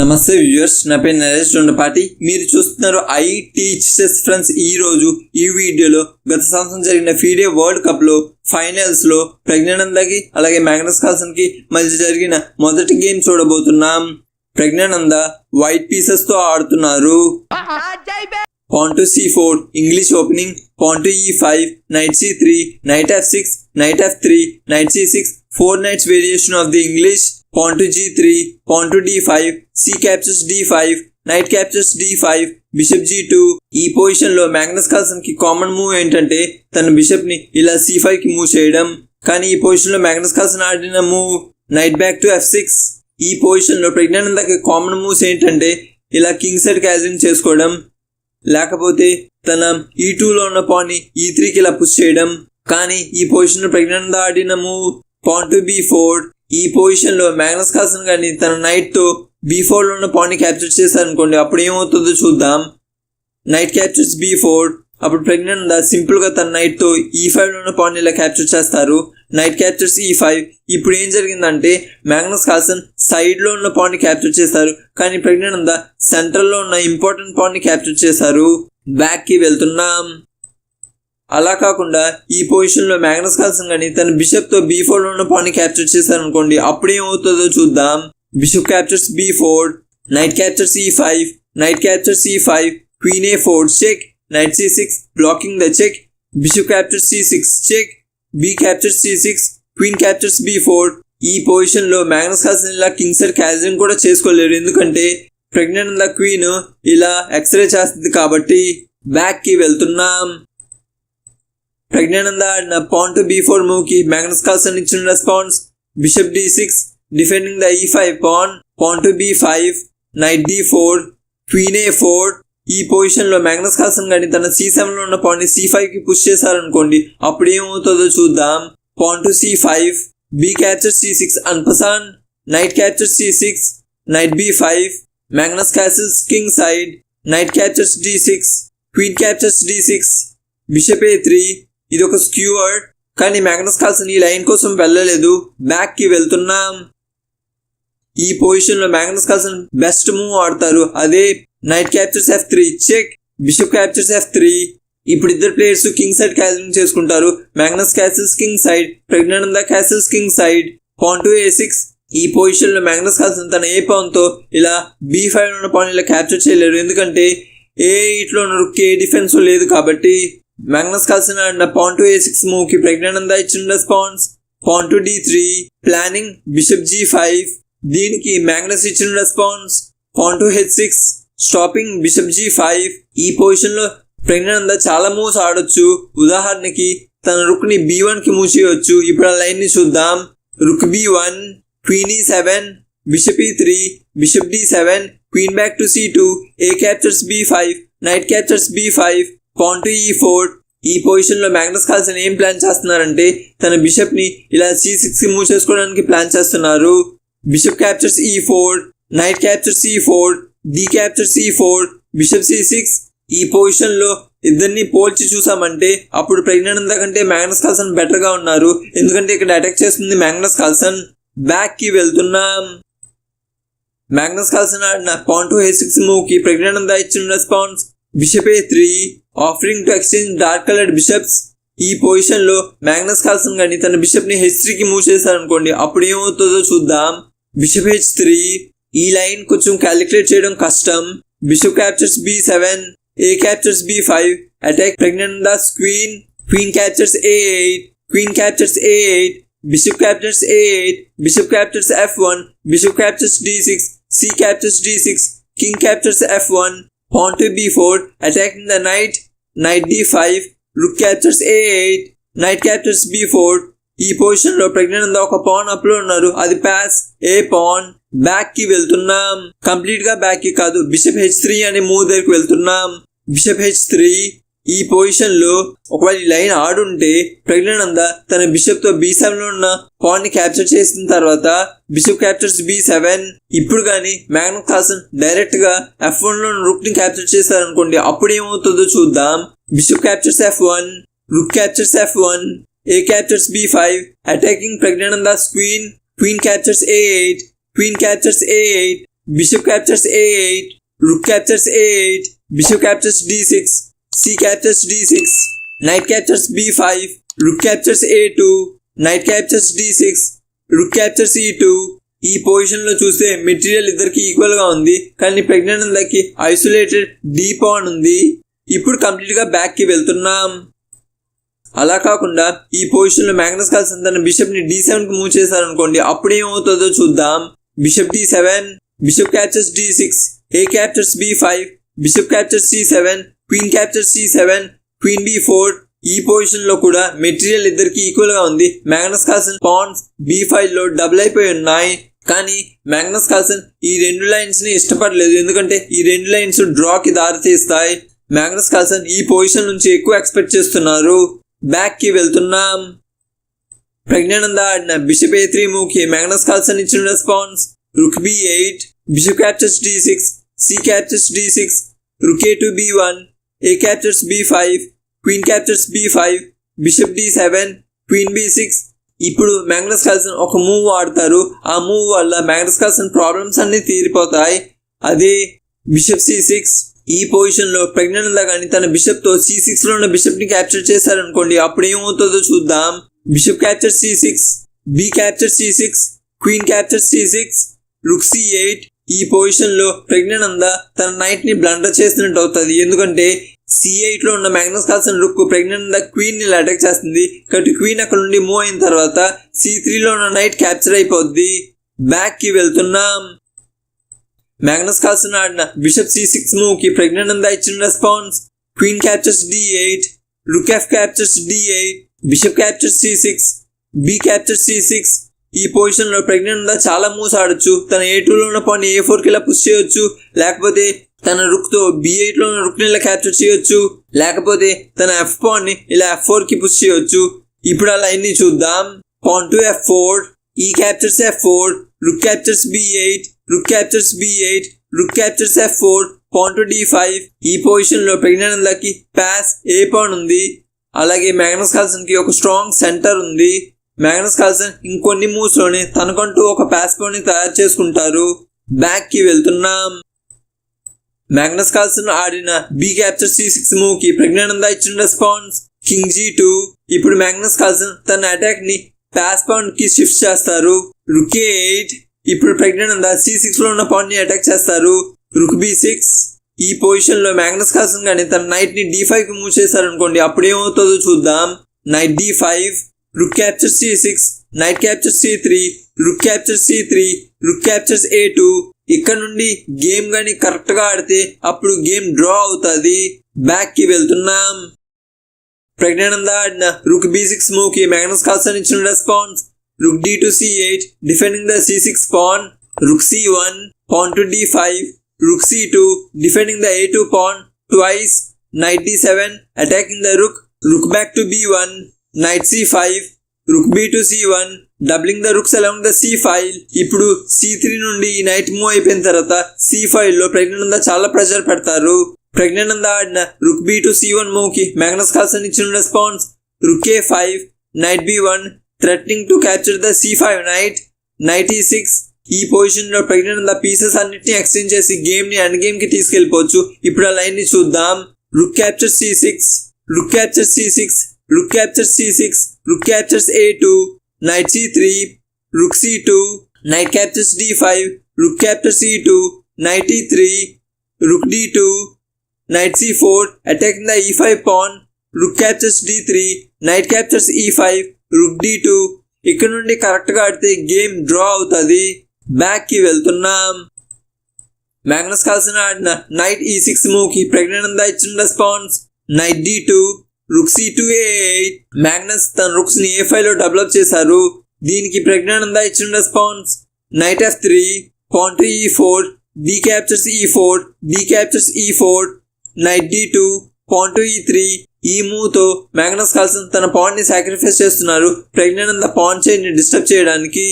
నమస్తే వ్యూయర్స్ నా పేరు నరేష్. దొండపాటి మీరు చూస్తున్నారు ఐ టీచర్స్ ఫ్రెండ్స్. ఈ రోజు ఈ వీడియోలో గత సంవత్సరం జరిగిన ఫీడే వరల్డ్ కప్లో ఫైనల్స్లో ప్రజ్ఞానందకి అలాగే మ్యాగ్నస్ కాల్సన్కి మధ్య జరిగిన మొదటి గేమ్ చూడబోతున్నాం. ప్రజ్ఞానంద వైట్ పీసెస్తో ఆడుతున్నారు. Pawn to c4 english opening. Pawn to e5 knight c3 knight f6 knight f3 knight c6 four knights variation of the english. Pawn to g3 pawn to d5 c captures d5 knight captures d5 bishop g2 ఈ పొజిషన్లో Magnus కార్సన్కి common move ఏంటంటే తన బిషప్ని ఇలా c5 కి move చేయడం. కానీ ఈ పొజిషన్లో మ్యాగ్నస్ కార్సన్ ఆడిన move knight back to F six ఈ పొజిషన్లో ప్రజ్ఞానందకి కామన్ మూవ్స్ ఏంటంటే ఇలా కింగ్ సైడ్ క్యాజిన్ చేసుకోవడం. లేకపోతే తన e ఈ టూలో ఉన్న పాన్ని e ఈ త్రీకి ఇలా పుష్ చేయడం. కానీ ఈ పొజిషన్ ప్రజ్ఞానంద ఆడిన move pawn to B four ఈ పొజిషన్లో మ్యాగ్నస్ కాసన్ కానీ తన నైట్తో బీ ఫోర్లో ఉన్న పాన్ని క్యాప్చర్ చేశారనుకోండి అప్పుడు ఏమవుతుందో చూద్దాం. నైట్ క్యాప్చర్స్ బీ ఫోర్ అప్పుడు ప్రెగ్నెంట్ సింపుల్గా తన నైట్తో ఈ ఫైవ్లో ఉన్న పాన్ ఇలా క్యాప్చర్ చేస్తారు. నైట్ క్యాప్చర్స్ ఈ ఫైవ్ ఇప్పుడు ఏం జరిగిందంటే మ్యాగ్నస్ కాసన్ సైడ్లో ఉన్న పాన్ని క్యాప్చర్ చేశారు కానీ ప్రెగ్నెంట్ సెంటర్లో ఉన్న ఇంపార్టెంట్ పాన్ని క్యాప్చర్ చేశారు బ్యాక్కి వెళ్తున్నాం. అలా కాకుండా ఈ పొజిషన్లో మ్యాగ్నస్ కాల్సన్ కానీ తన బిషప్తో బీ ఫోర్ ఉన్న పాన్ని క్యాప్చర్ చేశారు అనుకోండి అప్పుడు ఏమవుతుందో చూద్దాం. Bishop captures B four knight capture C five knight capture C five queen A four check knight C six blocking the check bishop captures C six check B captures C six queen captures B four ఈ పొజిషన్లో Magnus Carlsen ఇలా king side castling కూడా చేసుకోలేరు. ఎందుకంటే pregnant the queen ఇలా x ray చేస్తుంది కాబట్టి బ్యాక్కి వెళ్తున్నాం. ప్రజ్ఞానంద ఆడిన పాన్ టు బీ ఫోర్ మూవ్కి మ్యాగ్నస్ కాల్సన్ ఇచ్చిన response bishop D six defending the E five pawn pawn to B five knight D four queen A four ఈ పొజిషన్లో మ్యాగ్నస్ కాల్సన్ కానీ తన సి సెవెన్లో ఉన్న పాన్ సి ఫైవ్కి పుష్ చేశారనుకోండి అప్పుడు ఏమవుతుందో చూద్దాం. Pawn to C five B capture C six en passant knight capture C six knight B five Magnus castles king side knight captures D six queen captures D six bishop A three ఇది ఒక స్క్యూవర్డ్ కానీ Magnus Carlson ఈ line కోసం వెళ్ళలేదు. బ్యాక్కి వెళ్తున్నాం. ఈ పొజిషన్లో మ్యాగ్నస్ కాల్సన్ బెస్ట్ మూవ్ ఆడతారు. అదే knight captures F three. Check. Bishop captures F three. ఇప్పుడు ఇద్దరు ప్లేయర్స్ కింగ్ సైడ్ క్యాచరింగ్ చేసుకుంటారు. Magnus castles king side Praggnanandhaa castles king side. Pawn to A six. ఈ పొజిషన్లో మ్యాగ్నస్ కాల్సన్ తన A పాన్తో ఇలా బీ ఫైవ్ ఉన్న పాన్ ఇలా క్యాప్చర్ చేయలేరు. ఎందుకంటే ఏ ఇట్లో రుక్ ఏ డిఫెన్స్ లేదు కాబట్టి మ్యాగ్నస్ కాల్సన్ ఆడిన పాన్ టు ఏ సిక్స్ మూవ్కి ఇచ్చిన response pawn to D three planning bishop G five దీనికి మ్యాగ్నస్ ఇచ్చిన response pawn to H six stopping bishop G five ఈ పొజిషన్లో చాలా మూవ్స్ ఆడొచ్చు. ఉదాహరణకి తన రుక్ని బి వన్కి మూవ్ చేయొచ్చు ఇప్పుడు ఆ లైన్ని చూద్దాం. Rook B one queen E seven bishop E three bishop D seven queen back to C two A captures B five knight captures B five pawn E four ఈ పొజిషన్లో మ్యాగ్నస్ కాల్సన్ ఏం plan చేస్తున్నారంటే తన బిషప్ని ఇలా C సిక్స్కి move చేసుకోవడానికి plan చేస్తున్నారు. Bishop captures E four knight captures E four D captures E four bishop C six ఈ పొజిషన్లో ఇద్దరిని పోల్చి చూసామంటే అప్పుడు ప్రజ్ఞానంద కంటే మ్యాగ్నస్ కాల్సన్ బెటర్గా ఉన్నారు. ఎందుకంటే ఇక్కడ అటాక్ చేస్తుంది మ్యాగ్నస్ కాల్సన్. బ్యాక్కి వెళ్తున్నాం. మ్యాగ్నస్ కాల్సన్ ఆడిన పాన్ టు ఏ సిక్స్ మూవ్కి ప్రజ్ఞానంద ఇచ్చిన response. Bishop A three. Offering to exchange dark coloured bishops ఈ పొజిషన్లో మ్యాగ్నస్ కాల్సన్ కానీ తన బిషప్ని హెచ్ త్రీకి మూవ్ చేశారనుకోండి అప్పుడు ఏమవుతుందో చూద్దాం. బిషప్ హెచ్ త్రీ ఈ లైన్ కొంచెం క్యాలిక్యులేట్ చేయడం కష్టం. Bishop captures B seven A captures B five attack Praggnanandhaa the queen queen captures A eight queen captures A eight bishop captures A eight bishop captures F one bishop captures D six C captures D six king captures F one pawn to b4 attacking the knight look d5 rook captures a8 knight captures b4 ఈ పొజిషన్లో pregnant ఒక pan అప్లో ఉన్నారు. అది pass ఏ pan బ్యాక్కి వెళ్తున్నాం. కంప్లీట్గా బ్యాక్కి కాదు. బిషప్ హెచ్ త్రీ అనే మూవ్ దగ్గరికి వెళ్తున్నాం. బిషప్ హెచ్ త్రీ ఈ పొజిషన్లో ఒకవేళ ఈ లైన్ ఆడుంటే ప్రజ్ఞానంద తన బిషప్తో బి సెవెన్లో ఉన్న పాన్ని క్యాప్చర్ చేసిన తర్వాత బిషప్ క్యాప్చర్స్ బి సెవెన్. ఇప్పుడు కానీ మ్యాగ్నస్ కాసన్ డైరెక్ట్గా ఎఫ్ వన్లో రుక్ని క్యాప్చర్ చేశారనుకోండి అప్పుడు ఏమవుతుందో చూద్దాం. Bishop captures F one rook captures F one A captures B five attacking Praggnanandhaa's queen queen captures A eight bishop captures A eight rook captures A eight bishop captures D six. C captures d6. Knight captures b5. Rook captures a2. Knight captures d6. Rook captures e2. ఈ పొజిషన్లో చూస్తే material ఇద్దరికి ఈక్వల్గా ఉంది కానీ ప్రజ్ఞానందకి isolated d pawn ఉంది ఇప్పుడు కంప్లీట్గా బ్యాక్కి వెళ్తున్నాం అలా కాకుండా ఈ పొజిషన్లో మ్యాగ్నస్ కాల్సన్ తన బిషప్ని డి సెవెన్కి మూవ్ చేశారనుకోండి అప్పుడు ఏమవుతుందో చూద్దాం bishop D seven bishop captures D six A captures B five bishop captures C seven queen captures C seven queen B four ఈ పొజిషన్లో కూడా మెటీరియల్ ఇద్దరికి ఈక్వల్గా ఉంది. మ్యాగ్నస్ కాల్సన్ పాన్స్ బి ఫైవ్లో డబుల్ అయిపోయి ఉన్నాయి. కానీ మ్యాగ్నస్ కాల్సన్ ఈ రెండు లైన్స్ని ఇష్టపడలేదు. ఎందుకంటే ఈ రెండు లైన్స్ డ్రా కి దారి తీస్తాయి. మ్యాగ్నస్ కాల్సన్ ఈ పొజిషన్ నుంచి ఎక్కువ ఎక్స్పెక్ట్ చేస్తున్నారు. బ్యాక్కి వెళ్తున్నాం. ప్రజ్ఞానంద ఆడిన బిషప్ ఏ త్రీ మూవ్కి మ్యాగ్నస్ కాల్సన్ ఇచ్చిన response rook B eight bishop captures D six C captures D six rook A to B one A captures B five queen captures Bishop five bishop D seven queen six ఇప్పుడు Magnus Carlsen ఒక move ఆడతారు ఆ move వల్ల Magnus Carlson problems అన్ని తీరిపోతాయి. అదే bishop C six ఈ పొజిషన్లో కానీ తన బిషప్తో సి సిక్స్లో ఉన్న బిషప్ని క్యాప్చర్ చేశారనుకోండి అప్పుడు ఏమవుతుందో చూద్దాం. Bishop capture C six B capture C six queen capture C six rook C eight ఈ పొజిషన్లో ప్రజ్ఞానంద తన నైట్ని బ్లండర్ చేసినట్టు అవుతుంది. ఎందుకంటే సి లో ఉన్న మ్యాగ్నస్ కాల్సన్ రుక్ ప్రెగ్నెంట్ క్వీన్ని అటాక్ చేస్తుంది. కాబట్టి క్వీన్ అక్కడ నుండి మూవ్ అయిన తర్వాత సి త్రీలో ఉన్న నైట్ క్యాప్చర్ అయిపోద్ది. బ్యాక్కి వెళ్తున్నాం. మ్యాగ్నస్ కాల్సన్ ఆడిన బిషప్ సి సిక్స్ మూవ్కి ప్రజ్ఞానంద ఇచ్చిన response queen captures D eight rook F captures D eight bishop captures C six B captures C six ఈ పొజిషన్లో ప్రెగ్నెంట్ చాలా మూవ్స్ ఆడొచ్చు తన ఏ టూ లో ఉన్న పాయింట్ ఏ ఫోర్కి ఇలా పుష్ చేయొచ్చు. లేకపోతే తన రుక్తో బి ఎయిట్లో ఉన్న రుక్ని ఇలా క్యాప్చర్ చేయొచ్చు. లేకపోతే తన ఎఫ్ పాయింట్ని ఇలా ఎఫ్ ఫోర్కి పుష్ చేయొచ్చు. ఇప్పుడు అలా ఎన్ని చూద్దాం. Pawn to F four E captures F four rook captures B eight rook captures B eight rook captures F four pawn D five ఈ పొజిషన్లో ప్రజ్ఞానందకి ప్యాస్ ఏ పాయింట్ ఉంది. అలాగే మ్యాగ్నస్ కాల్సన్కి ఒక స్ట్రాంగ్ సెంటర్ ఉంది. మ్యాగ్నస్ కాల్సన్ ఇంకొన్ని మూవ్స్లోనే తనకంటూ ఒక పాస్పోర్ట్ని తయారు చేసుకుంటారు. బ్యాక్కి వెళ్తున్నాం. మ్యాగ్నస్ కాల్సన్ ఆడిన బి క్యాప్చర్ సి సిక్స్ మూవ్కి ప్రజ్ఞానంద ఇచ్చిన రెస్పాన్స్ కింగ్ జీ టూ ఇప్పుడు మ్యాగ్నస్ కాల్సన్ తన అటాక్ని ప్యాస్కి షిఫ్ట్ చేస్తారు. రుక్ ఎయిట్ ఇప్పుడు ప్రజ్ఞానంద సి సిక్స్లో ఉన్న పాయింట్ని అటాక్ చేస్తారు. రుక్ బి సిక్స్ ఈ పొజిషన్లో మ్యాగ్నస్ కాల్సన్ గానీ తన నైట్ని డి ఫైవ్కి మూవ్ చేశారనుకోండి అప్పుడు ఏమవుతుందో చూద్దాం. Knight D five rook capture C six knight capture C three rook capture C three rook captures A two ఇక్కడ నుండి గేమ్ గాని కరెక్ట్గా ఆడితే అప్పుడు గేమ్ డ్రా అవుతుంది. బ్యాక్కి వెళ్తున్నాం. ప్రజ్ఞానంద ఆడిన రుక్ బి సిక్స్ మూవ్కి మ్యాగ్నస్ కాల్సన్ ఇచ్చిన response rook D to C eight defending the C six pawn rook C one pawn to D five rook C two defending the A two pawn twice knight D seven attacking the rook rook back to B one knight C five rook B to C one doubling the rooks along the C five ఇప్పుడు C three నుండి ఈ night move అయిపోయిన తర్వాత C ఫైవ్లో ప్రజ్ఞానంద చాలా pressure పెడతారు. ప్రజ్ఞానంద ఆడిన rook B to C one మూవ్కి Magnus Carlsen ఇచ్చిన response rook A five knight B one threatening to capture the C five knight knight E six ఈ పొజిషన్లో ప్రజ్ఞానంద పీసెస్ అన్నిటిని ఎక్స్చేంజ్ చేసి గేమ్ని అండ్ గేమ్కి తీసుకెళ్ళిపోవచ్చు ఇప్పుడు ఆ లైన్ని చూద్దాం. Rook capture C six rook capture C six rook capture C six rook captures A two knight C three rook C two knight captures D five rook capture C two knight E three rook D two knight C four attacking the E five pawn rook captures D three knight captures E five rook D two ఇక్కడ నుండి కరెక్ట్గా ఆడితే game draw అవుతుంది. బ్యాక్కి వెళ్తున్నాం. Magnus కాల్సిన ఆడిన night ఈ six మూవ్కి ప్రజ్ఞానంద ఇచ్చిన response knight D two rook C two A eight. Magnus తన రుక్స్ని ఏ ఫైవ్లో డెవలప్ చేశారు? దీనికి ప్రజ్ఞానంద ఇచ్చిన response knight F three pawn E four D captures E four D captures E four knight D two pawn E three ఈ మూవ్తో Magnus Carlsen తన పాండ్ని sacrifice చేస్తున్నారు. ప్రజ్ఞానంద పాయింట్ చైన్ డిస్టర్బ్ చేయడానికి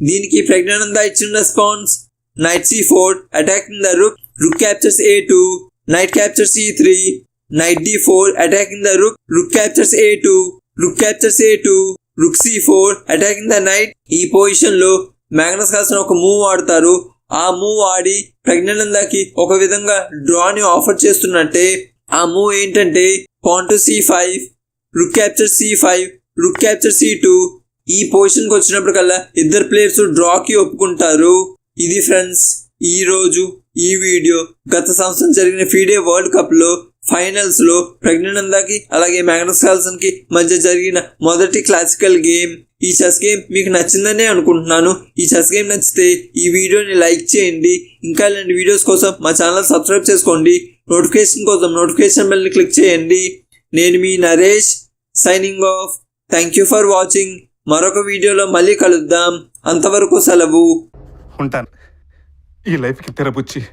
దీనికి ప్రజ్ఞానంద ఇచ్చిన response knight C four attacking the rook rook captures A two knight captures E three knight D four the the rook rook captures A two rook captures A two rook C four attacking the knight ఈ పొజిషన్లో Magnus Carlsen ఒక move ఆడతారు. ఆ move ఆడి ప్రజ్ఞానందాకి ఒక విధంగా డ్రాని offer చేస్తున్నట్టే ఆ move ఏంటంటే pawn to C five rook capture C five rook capture C two ఈ పొజిషన్కి వచ్చినప్పటికల్లా ఇద్దరు ప్లేయర్స్ డ్రాకి ఒప్పుకుంటారు. ఇది ఫ్రెండ్స్ ఈరోజు ఈ వీడియో గత సంవత్సరం జరిగిన ఫీడే వరల్డ్ కప్లో ఫైనల్స్లో ప్రజ్ఞానందాకి అలాగే మ్యాగ్నస్ కాల్సన్కి మధ్య జరిగిన మొదటి క్లాసికల్ గేమ్ ఈ చెస్ గేమ్ మీకు నచ్చిందనే అనుకుంటున్నాను. ఈ చెస్ గేమ్ నచ్చితే ఈ వీడియోని లైక్ చేయండి. ఇంకా ఇలాంటి వీడియోస్ కోసం మా ఛానల్ సబ్స్క్రైబ్ చేసుకోండి. నోటిఫికేషన్ కోసం నోటిఫికేషన్ బెల్ని క్లిక్ చేయండి. నేను మీ Naresh signing off thank you for watching మరొక వీడియోలో మళ్ళీ కలుద్దాం. అంతవరకు సెలవు. ఉంటాను. ఈ లైఫ్కి తెరబుచ్చి.